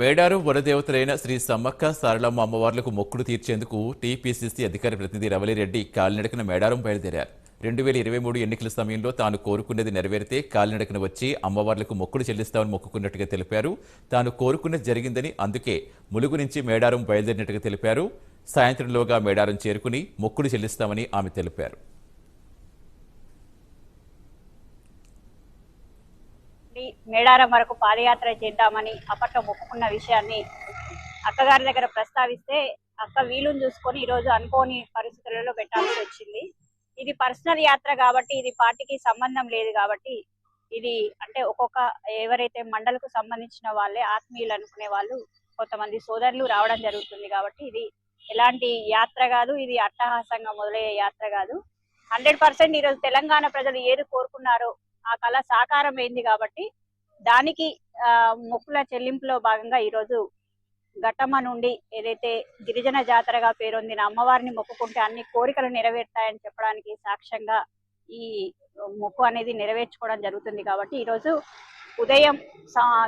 మేడారం వనదేవతలైన శ్రీ సమ్మక్క సారలమ్మ అమ్మవార్లకు మొక్కులు తీర్చేందుకు టీపీసీసీ అధికార ప్రతినిధి రవలిరెడ్డి కాలినడకన మేడారం బయలుదేరారు. రెండు వేల ఇరవై మూడు ఎన్నికల సమయంలో తాను కోరుకున్నది నెరవేరితే కాలినడకన వచ్చి అమ్మవార్లకు మొక్కులు చెల్లిస్తామని మొక్కుకున్నట్టుగా తెలిపారు. తాను కోరుకున్నది జరిగిందని అందుకే ములుగు నుంచి మేడారం బయలుదేరినట్టుగా తెలిపారు. సాయంత్రంలోగా మేడారం చేరుకుని మొక్కులు చెల్లిస్తామని ఆమె తెలిపారు. నుండి మేడారం వరకు పాదయాత్ర చేద్దామని అప్పట్లో మొక్కుకున్న విషయాన్ని అక్కగారి దగ్గర ప్రస్తావిస్తే అక్క వీలుని చూసుకొని ఈ రోజు అనుకోని పరిస్థితులలో పెట్టాల్సి వచ్చింది. ఇది పర్సనల్ యాత్ర కాబట్టి ఇది పార్టీకి సంబంధం లేదు కాబట్టి ఇది అంటే ఒక్కొక్క ఎవరైతే మండలకు సంబంధించిన వాళ్ళే ఆత్మీయులు అనుకునే వాళ్ళు కొంతమంది సోదరులు రావడం జరుగుతుంది కాబట్టి ఇది ఎలాంటి యాత్ర కాదు ఇది అట్టహాసంగా మొదలయ్యే యాత్ర కాదు. హండ్రెడ్ పర్సెంట్ ఈరోజు తెలంగాణ ప్రజలు ఏది కోరుకున్నారో ఆ కళ సాకారం అయింది కాబట్టి దానికి ఆ, మొక్కుల చెల్లింపులో భాగంగా ఈరోజు ఘట్టమ్మ నుండి ఏదైతే గిరిజన జాతరగా పేరొందిన అమ్మవారిని మొక్కుకుంటే అన్ని కోరికలు నెరవేరుతాయని చెప్పడానికి సాక్ష్యంగా ఈ మొక్కు అనేది నెరవేర్చుకోవడం జరుగుతుంది కాబట్టి ఈరోజు ఉదయం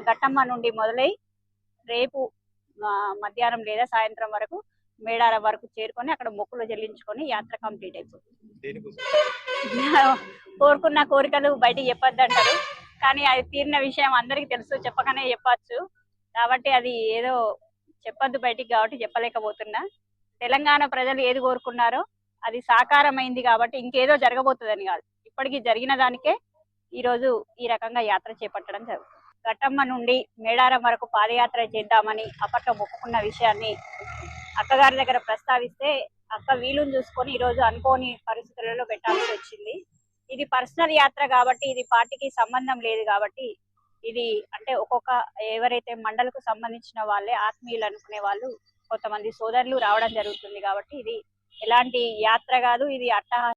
ఘట్టమ్మ నుండి మొదలై రేపు మధ్యాహ్నం లేదా సాయంత్రం వరకు మేడారం వరకు చేరుకొని అక్కడ మొక్కులు చెల్లించుకొని యాత్ర కంప్లీట్ అయిపోతుంది. కోరుకున్న కోరికలు బయటికి చెప్పొద్దంటారు కానీ అది తీరిన విషయం అందరికీ తెలుసు చెప్పకనే చెప్పచ్చు. కాబట్టి అది ఏదో చెప్పొద్దు బయటికి కాబట్టి చెప్పలేకపోతున్నా. తెలంగాణ ప్రజలు ఏది కోరుకున్నారో అది సాకారమైంది కాబట్టి ఇంకేదో జరగబోతుందని కాదు. ఇప్పటికీ జరిగిన దానికే ఈరోజు ఈ రకంగా యాత్ర చేపట్టడం జరుగుతుంది. ఘటమ్మ నుండి మేడారం వరకు పాదయాత్ర చేద్దామని అప్పట్లో మొక్కుకున్న విషయాన్ని అక్కగారి దగ్గర ప్రస్తావిస్తే అక్క వీలుని చూసుకొని ఈ రోజు అనుకోని పరిస్థితులలో పెట్టాల్సి వచ్చింది. ఇది పర్సనల్ యాత్ర కాబట్టి ఇది పార్టీకి సంబంధం లేదు కాబట్టి ఇది అంటే ఒక్కొక్క ఎవరైతే మండలకు సంబంధించిన వాళ్ళే ఆత్మీయులు అనుకునే వాళ్ళు కొంతమంది సోదరులు రావడం జరుగుతుంది కాబట్టి ఇది ఎలాంటి యాత్ర కాదు ఇది అట్టహాస